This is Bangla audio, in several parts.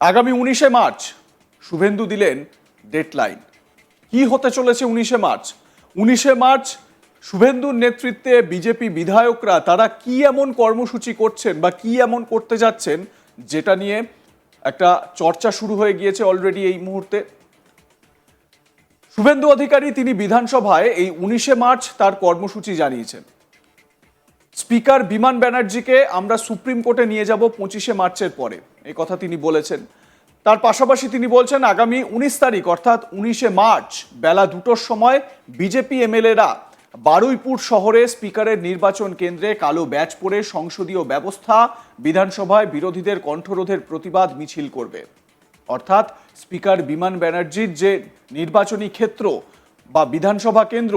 আগামী উনিশে মার্চ, শুভেন্দু দিলেন ডেডলাইন। কি হতে চলেছে উনিশে মার্চ? উনিশে মার্চ, শুভেন্দুর নেতৃত্বে বিজেপি বিধায়করা তারা কি এমন কর্মসূচি করছেন বা কি এমন করতে যাচ্ছেন যেটা নিয়ে একটা চর্চা শুরু হয়ে গিয়েছে অলরেডি এই মুহূর্তে? শুভেন্দু অধিকারী তিনি বিধানসভায় এই উনিশে মার্চ তার কর্মসূচি জানিয়েছেন। স্পিকার বিমান ব্যানার্জিকে আমরা সুপ্রিম কোর্টে নিয়ে যাব পঁচিশে মার্চের পরে। এই কথা তিনি বলেছেন। তার পাশাপাশি তিনি বলছেন, আগামী উনিশ তারিখ, অর্থাৎ উনিশে মার্চ, বেলা দুটোর সময় বিজেপি এমএলএরা বারুইপুর শহরে স্পিকারের নির্বাচন কেন্দ্রে কালো ব্যাচ পরে সংসদীয় ব্যবস্থা, বিধানসভায় বিরোধীদের কণ্ঠরোধের প্রতিবাদ মিছিল করবে। অর্থাৎ স্পিকার বিমান ব্যানার্জির যে নির্বাচনী ক্ষেত্র বা বিধানসভা কেন্দ্র,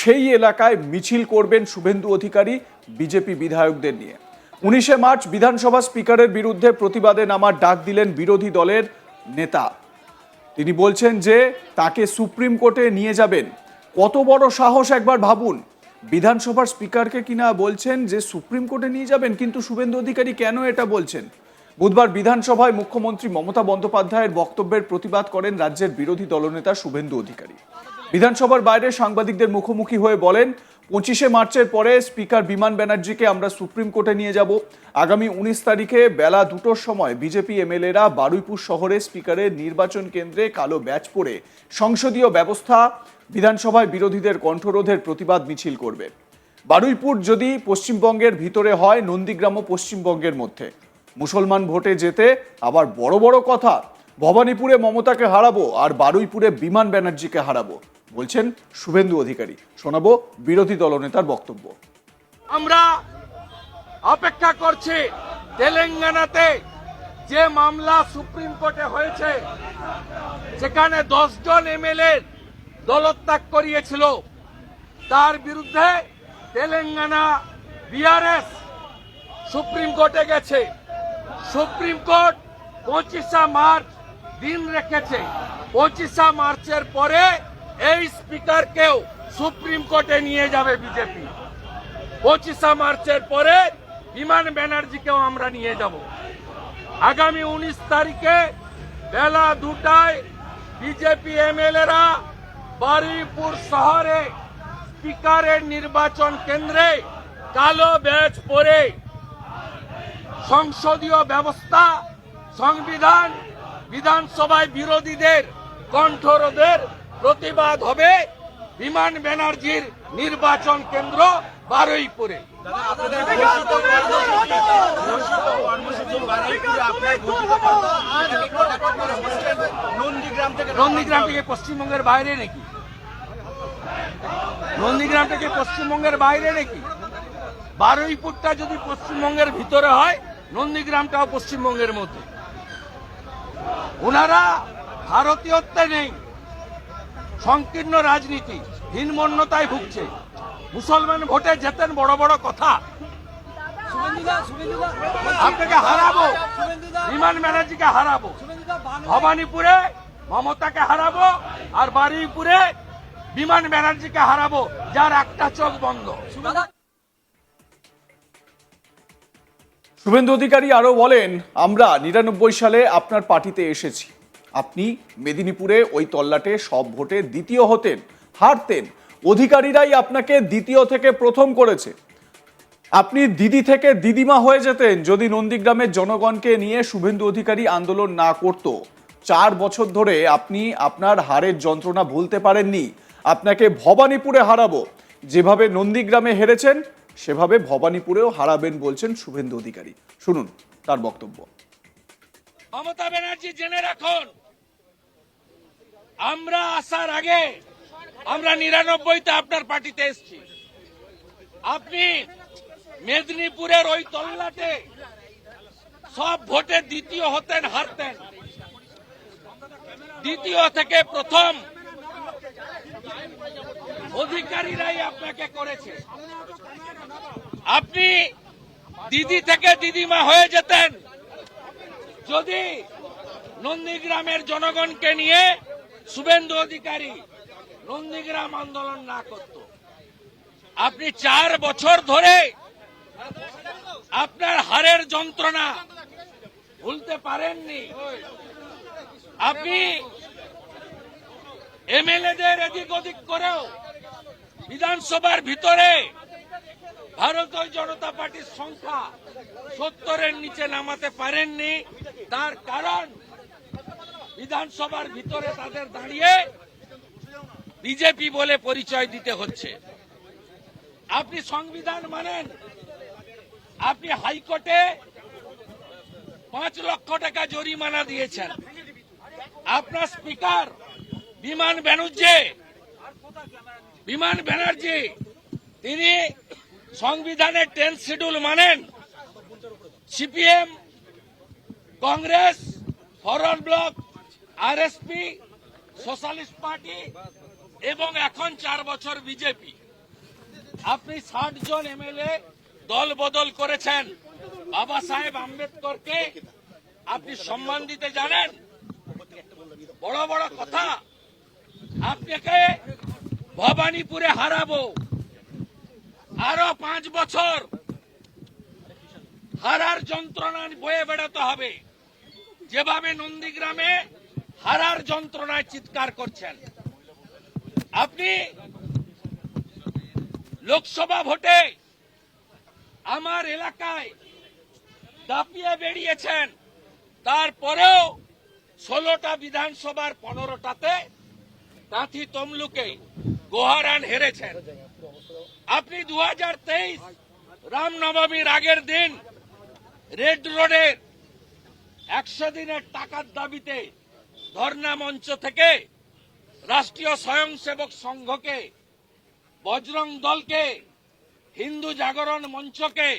সেই এলাকায় মিছিল করবেন শুভেন্দু অধিকারী বিজেপি বিধায়কদের নিয়ে। উনিশে মার্চ বিধানসভা স্পিকারের বিরুদ্ধে প্রতিবাদে নামার ডাক দিলেন বিরোধী দলের নেতা। তিনি বলছেন যে, তাকে সুপ্রিম কোর্টে নিয়ে যাবেন। কত বড় সাহস একবার ভাবুন। বিধানসভার স্পিকারকে কিনা বলছেন যে, সুপ্রিম কোর্টে নিয়ে যাবেন, কিন্তু শুভেন্দু অধিকারী কেন এটা বলছেন? বুধবার বিধানসভায় মুখ্যমন্ত্রী মমতা বন্দ্যোপাধ্যায়ের বক্তব্যের প্রতিবাদ করেন রাজ্যের বিরোধী দলনেতা শুভেন্দু অধিকারী। বিধানসভার বাইরে সাংবাদিকদের মুখোমুখি হয়ে বলেন পঁচিশে মার্চের পরে স্পিকার বিমান ব্যানার্জিকে আমরা সুপ্রিম কোর্টে নিয়ে যাব। আগামী উনিশ তারিখে বেলা দুটোর সময় বিজেপি এমএলএরা বারুইপুর শহরে স্পিকারের নির্বাচন কেন্দ্রে কালো ব্যাচ পরে সংসদীয় ব্যবস্থা, বিধানসভায় বিরোধীদের কণ্ঠরোধের প্রতিবাদ মিছিল করবে। বারুইপুর যদি পশ্চিমবঙ্গের ভিতরে হয়, নন্দীগ্রামও পশ্চিমবঙ্গের মধ্যে। মুসলমান ভোটে যেতে আবার বড় বড় কথা, ভবানীপুরে মমতাকে হারাবো আর বারুইপুরে বিমান ব্যানার্জিকে হারাবো। বলছেন শুভেন্দু অধিকারী। শোনাবো বিরোধী দলনেতার বক্তব্য। আমরা অপেক্ষা করছি তেলেঙ্গানাতে যে মামলা সুপ্রিম কোর্টে হয়েছে সেখানে জন এমএলএ দলত্যাগ করিয়েছিল। তার বিরুদ্ধে তেলেঙ্গানা বিআরএস সুপ্রিম কোর্টে গেছে। সুপ্রিম কোর্ট পঁচিশা মার্চ দিন রেখেছে। পঁচিশা মার্চের পরে এই স্পিকারকেও সুপ্রিম কোর্টে নিয়ে যাবে বিজেপি। পঁচিশা মার্চের পরে বিমান ব্যানার্জিকেও আমরা নিয়ে যাব। আগামী উনিশ তারিখে বেলা দুটায় বিজেপি এমএলএরা বারুইপুর শহরে স্পিকারের নির্বাচন কেন্দ্রে কালো ব্যাচ পরে সংসদীয় ব্যবস্থা, সংবিধান, বিধানসভায় বিরোধীদের কণ্ঠরোধের প্রতিবাদ হবে বিমান ব্যানার্জির নির্বাচন কেন্দ্র বারুইপুরে। নন্দীগ্রাম থেকে পশ্চিমবঙ্গের বাইরে নাকি? নন্দীগ্রাম থেকে পশ্চিমবঙ্গের বাইরে নাকি? বারুইপুরটা যদি পশ্চিমবঙ্গের ভিতরে হয় নন্দীগ্রামটাও পশ্চিমবঙ্গের মধ্যে। ওনারা ভারতীয়ত্বে নেই। সংকীর্ণ রাজনীতি হীনমন্যতায় ভুগছে। মুসলমান ভোটে যেতেন বড় বড় কথা। আপনাকে হারাবো। বিমান ব্যানার্জিকে হারাবো। ভবানীপুরে মমতাকে হারাবো আর বারুইপুরে বিমান ব্যানার্জিকে হারাবো যার একটা চোখ বন্ধ। শুভেন্দু অধিকারী আরও বলেন আমরা নিরানব্বই সালে আপনার পার্টিতে এসেছি। আপনি মেদিনীপুরে ওই তল্লাটে সব ভোটে দ্বিতীয় হতেন, হারতেন। অধিকারীরাই আপনাকে দ্বিতীয় থেকে প্রথম করেছে। আপনি দিদি থেকে দিদিমা হয়ে যেতেন যদি নন্দীগ্রামের জনগণকে নিয়ে শুভেন্দু অধিকারী আন্দোলন না করত। চার বছর ধরে আপনি আপনার হারের যন্ত্রণা ভুলতে পারেননি। আপনাকে ভবানীপুরে হারাবো। যেভাবে নন্দীগ্রামে হেরেছেন, সেভাবে ভবানীপুরেও হারাবেন বলছেন শুভেন্দু অধিকারী। শুনুন তার বক্তব্য। মমতা ব্যানার্জি জেনে রাখুন আমরা আসার আগে আমরা নিরানব্বইতে আপনার পার্টিতে এসেছি। আপনি মেদিনীপুরের ওই তল্লাতে সব ভোটে দ্বিতীয় হতেন, হারতেন। দ্বিতীয় থেকে প্রথম অধিকারীরাই আপনাকে করেছে। আপনি দিদি থেকে দিদিমা হয়ে যেতেন। যদি নন্দীগ্রামের জনগণকে নিয়ে শুভেন্দু অধিকারী নন্দীগ্রাম আন্দোলন না করত। আপনি চার বছর ধরে আপনার হারের যন্ত্রণা ভুলতে পারেননি। আপনি এমএলএদের এদিক ওদিক করেও বিধানসভার ভিতরে ভারতীয় জনতা পার্টির সংখ্যা সত্তরের নিচে নামাতে পারেননি। তার কারণ বিধানসভার ভিতরে তাদের দাঁড়িয়ে বিজেপি বলে পরিচয় দিতে হচ্ছে। আপনি সংবিধান মানেন, আপনি হাইকোর্টে পাঁচ লক্ষ টাকা জরিমানা দিয়েছেন। আপনার স্পিকার বিমান ব্যানার্জি বিমান ব্যানার্জি, তিনি সংবিধানের টেন শিডিউল মানেন। CPM, Congress forward bloc RSP socialist party এবং এখন চার বছর বিজেপি আপনি ষাট জন এমএলএ দল বদল করেছেন। বাবা সাহেব আম্বেদকরকে আপনি সম্মান দিতে জানেন? বড় বড় কথা। আপনাকে ভবানীপুরে হারাবো। আরও পাঁচ বছর হারার যন্ত্রণা বয়ে বেড়াতে হবে। যেভাবে নন্দীগ্রামে হারার যন্ত্রণায় চিৎকার করছেন। আপনি লোকসভা ভোটে আমার এলাকায় দাপিয়ে বেরিয়েছেন। তারপরেও ষোলোটা বিধানসভার পনেরোটাতে কাঁথি তমলুকে গোহারান হেরেছেন। আপনি দু হাজার তেইশ রামনবমীর আগের দিন রেড রোডের একশো দিনের টাকার দাবিতে ধর্ণা মঞ্চ থেকে রাষ্ট্রীয় স্বয়ংসেবক সংঘকে, বজরং দলকে, হিন্দু জাগরণ মঞ্চকে,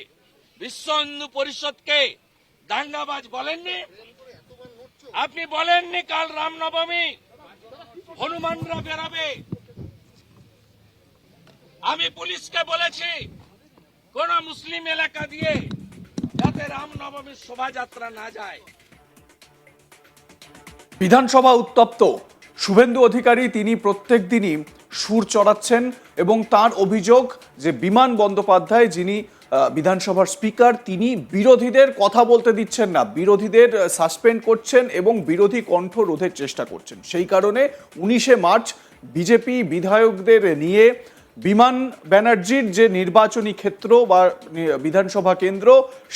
বিশ্ব হিন্দু পরিষদকে দাঙ্গাবাজ বলেননি? আপনি বলেননি কাল রামনবমী হনুমানরা বেরাবে। আমি পুলিশকে বলেছি, কোন মুসলিম এলাকা দিয়ে যাতে রামনবমীর শোভাযাত্রা না যায়। বিধানসভা উত্তপ্ত। শুভেন্দু অধিকারী তিনি প্রত্যেক দিনই সুর চড়াচ্ছেন এবং তার অভিযোগ যে বিমান বন্দ্যোপাধ্যায় যিনি বিধানসভার স্পিকার, তিনি বিরোধীদের কথা বলতে দিচ্ছেন না। বিরোধীদের সাসপেন্ড করছেন এবং বিরোধী কণ্ঠ রোধের চেষ্টা করছেন। সেই কারণে উনিশে মার্চ বিজেপি বিধায়কদের নিয়ে বিমান ব্যানার্জির যে নির্বাচনী ক্ষেত্র বা বিধানসভা কেন্দ্র,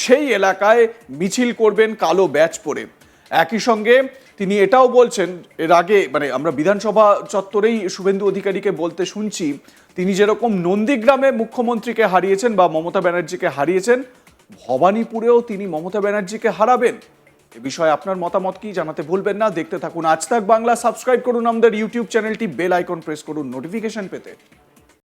সেই এলাকায় মিছিল করবেন কালো ব্যাচ পরে। একই সঙ্গে তিনি এটাও বলছেন, এর আগে মানে আমরা বিধানসভা চত্বরেই শুভেন্দু অধিকারীকে বলতে শুনছি, তিনি যেরকম নন্দীগ্রামে মুখ্যমন্ত্রীকে হারিয়েছেন বা মমতা ব্যানার্জিকে হারিয়েছেন, ভবানীপুরেও তিনি মমতা ব্যানার্জিকে হারাবেন। এ বিষয়ে আপনার মতামত কি জানাতে ভুলবেন না, দেখতে থাকুন আজ তাক বাংলা, সাবস্ক্রাইব করুন আমাদের ইউটিউব চ্যানেলটি, বেল আইকন প্রেস করুন, নোটিফিকেশন পেতে।